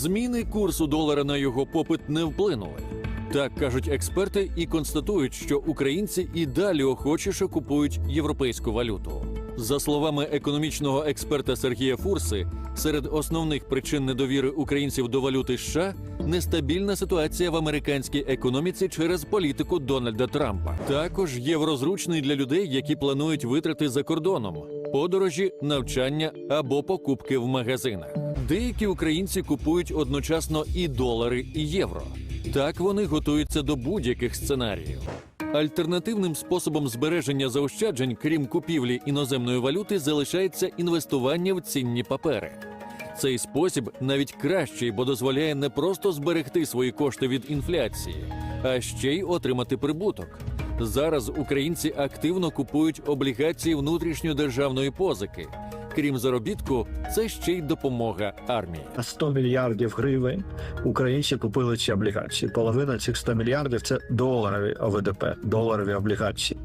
Зміни курсу долара на його попит не вплинули. Так кажуть експерти і констатують, що українці і далі охочіше купують європейську валюту. За словами економічного експерта Сергія Фурси, серед основних причин недовіри українців до валюти США нестабільна ситуація в американській економіці через політику Дональда Трампа. Також євро зручний для людей, які планують витрати за кордоном, подорожі, навчання або покупки в магазинах. Деякі українці купують одночасно і долари, і євро. Так вони готуються до будь-яких сценаріїв. Альтернативним способом збереження заощаджень, крім купівлі іноземної валюти, залишається інвестування в цінні папери. Цей спосіб навіть кращий, бо дозволяє не просто зберегти свої кошти від інфляції, а ще й отримати прибуток. Зараз українці активно купують облігації внутрішньодержавної позики. Крім заробітку, це ще й допомога армії. На 100 мільярдів гривень українці купили ці облігації. Половина цих 100 мільярдів це доларові ОВДП, доларові облігації.